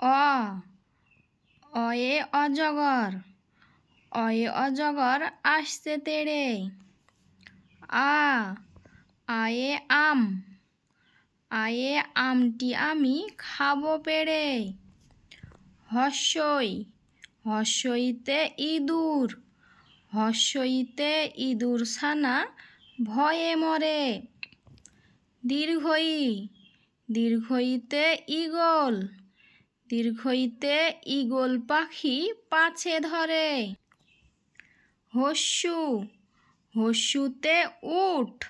অ, অয়ে অজগর অয়ে অজগর আসতে তেড়ে। আ, আয়ে আম, আয়ে আমটি আমি খাব পেড়ে। হস্যই, হস্যইতে ইঁদুর হস্যইতে ইঁদুর ছানা ভয়ে মরে। দীর্ঘই, দীর্ঘইতে ইগল দীর্ঘইতে ইগল পাখি পাছে ধরে। হস্যু, হস্যুতে উঠ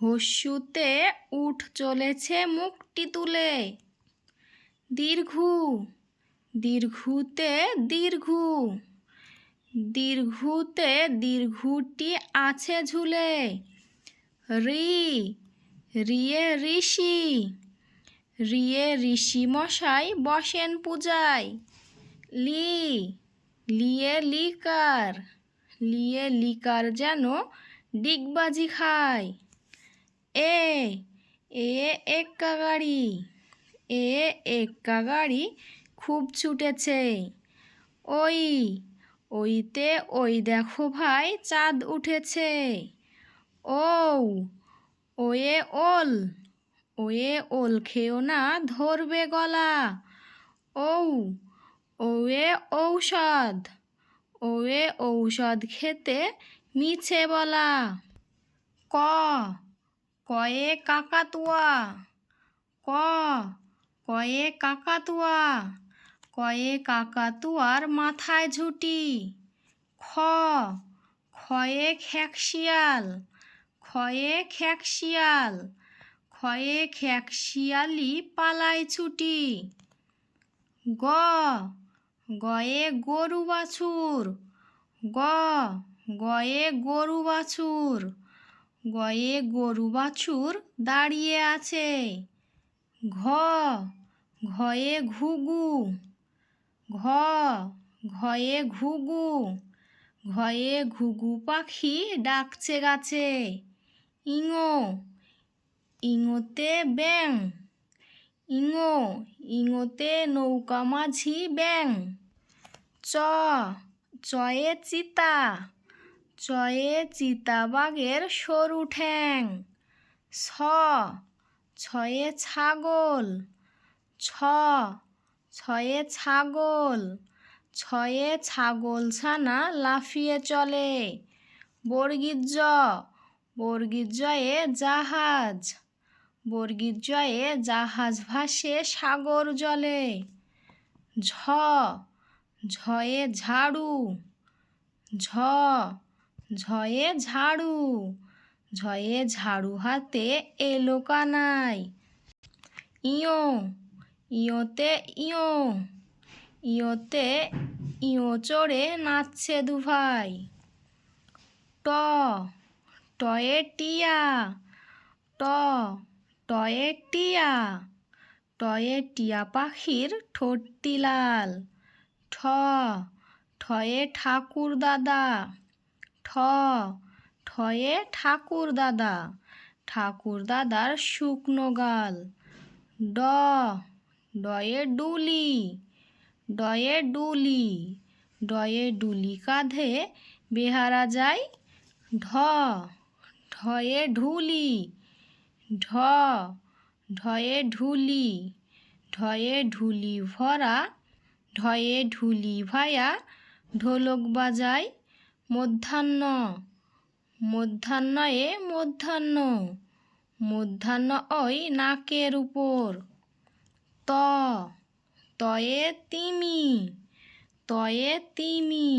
হস্যুতে উঠ চলেছে মুখটি তুলে। দীর্ঘু, দীর্ঘুতে দীর্ঘ, দীর্ঘুতে দীর্ঘুটি আছে ঝুলে। রি, রিয়ে ঋষি রিয়ে ঋষি মশাই বসেন পূজায়। লি, লিয়ে লিকার লিয়ে লিকার যেন ডিগবাজি খায়। এ এ এক্কা গাড়ি, এ এক্কা গাড়ি খুব ছুটেছে। ওই, ওইতে ওই দেখো ভাই চাঁদ উঠেছে। ও ওয়ে ওল ওয়ে ওল খেও না ধরবে গলা। ঔ ওয়ে ঔষধ ওয়ে ঔষধ খেতে মিছে বলা। ক, কয়ে কাকাতুয়া। ক, কয়ে কাকাতুয়া। কয়ে কাকাতুয়ার মাথায় ঝুটি। খ খয়ে খ্যাকশিয়াল খয়ে খ্যাকশিয়াল খয়ে খ্যাকশিয়ালি পালাই ছুটি। গ, গয়ে গরু বাছুর। গ, গয়ে গরু বাছুর। গয়ে গরু বাছুর দাঁড়িয়ে আছে। ঘ, ঘয়ে ঘুঘু। ঘ, ঘয়ে ঘুঘু। ঘয়ে ঘুঘু পাখি ডাকছে গাছে। ইঙো ইঙোতে ব্যাং ইঙো, ইঙোতে নৌকা মাঝি ব্যাং চ, চয়ে চিতা। চয়ে চিতাবাঘের সরু ঠ্যাং। ছ ছয়ে ছাগল। ছ, ছয়ে ছাগল। ছয়ে ছাগল ছানা লাফিয়ে চলে। বর্গীর জ বর্গীর জয়ে জাহাজ। বর্গীর জয়ে জাহাজ ভাসে সাগর জলে। ঝ, ঝয়ে ঝাড়ু। ঝ, ঝয়ে ঝাড়ু। ঝয়ে ঝাড়ু হাতে এলো কানাই। ইয়ো, ইয়োতে ইয়ো। ইয়োতে ইয়ো চড়ে নাচছে দুভাই। ট, টয়ে টিয়া। ট টয়ে টিয়া টয়ে টিয়া পাখির ঠোঁটটি লাল ঠ, ঠয়ে ঠাকুর দাদা। ঠ, ঠয়ে ঠাকুর দাদা। ঠাকুর দাদার শুকনো গাল। ড, ডয়ে ডুলি। ডয়ে ডুলি। ডয়ে ডুলি কাঁধে বেহারা যায়। ঢ, ঢয়ে ঢুলি। ঢ, ঢয়ে ঢুলি ঢয়ে ঢুলি ভরা, ঢয়ে ঢুলি ভায়া, ঢোলক বাজায় মধ্যাহ্ন, মধ্যাহ্নয়ে মধ্যাহ্ন মধ্যাহ্ন ওই নাকের উপর, ত, তয়ে তিমি তয়ে তিমি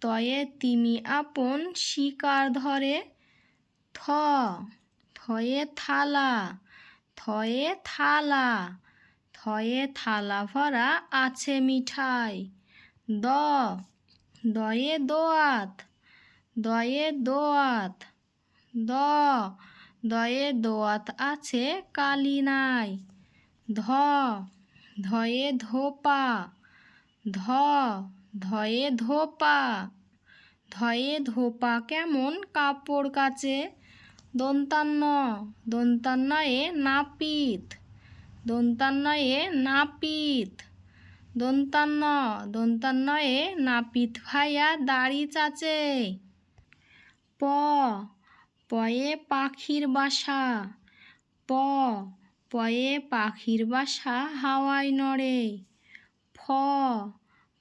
তয়ে তিমি আপন শিকার ধরে, থ থয়ে থালা থয়ে থালা থয়ে থালা ভরা আছে মিঠাই। দ, দয়ে দোয়াত দয়ে দোয়াত, দ, দয়ে দোয়াত আছে কালি নাই। ধ, ধয়ে ধোপা, ধ, ধয়ে ধোপা ধয়ে ধোপা কেমন কাপড় কাচে? দন্তান্ন। দন্তান্নয়ে নাপিত। দন্তান্নয়ে নাপিত। দন্তান্ন। দন্তান্নয়ে নাপিত ভাইয়া দাড়ি চাচে। প। পয়ে পাখির বাসা। প। পয়ে পাখির বাসা হাওয়ায় নড়ে। ফ।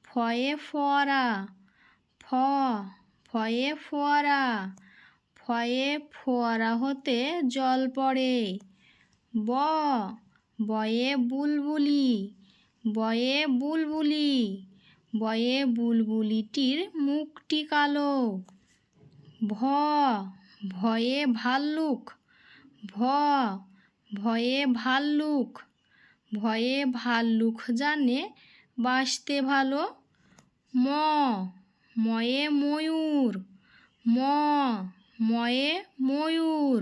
ফয়ে ফোয়ারা। ফ। ফয়ে ফোয়ারা। ফয়ে ফোয়ারা হতে জল পড়ে। ব, বয়ে বুলবুলি বয়ে বুলবুলি, বয়ে বুলবুলিটির মুখটি কালো। ভ, ভয়ে ভাল্লুক, ভ, ভয়ে ভাল্লুক ভয়ে ভাল্লুক জানে বাসতে ভালো। ম, ময়ে ময়ূর, ম ময়ে ময়ূর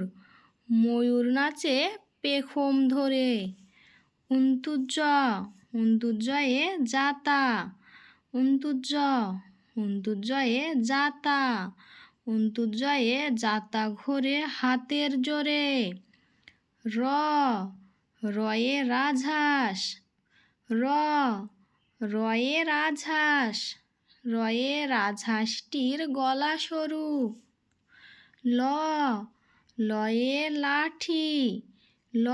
ময়ূর নাচে পেখম ধরে। উন্তুজ উন্তুজয়ে জাতা উন্তুজ উন্তুজয়ে জাতা উন্তুজয়ে জাতা ঘোরে হাতের জোরে। র, রয়ে রাজহাঁস। র, রয়ে রাজহাঁস। রয়ে রাজহাঁসটির গলা সরু। ল, লয়ে লাঠি, ল,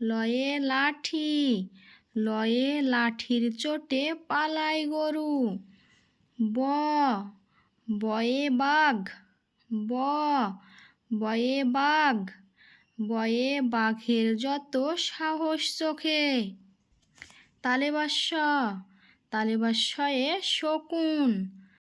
লয়ে লাঠি, লয়ে লাঠির চোটে পালাই গরু, ব, বয়ে বাঘ, ব, বয়ে বাঘ, বয়ে বাঘের যত সাহস চোখে। তালেবাস্য তালেবাস্যয়ে শকুন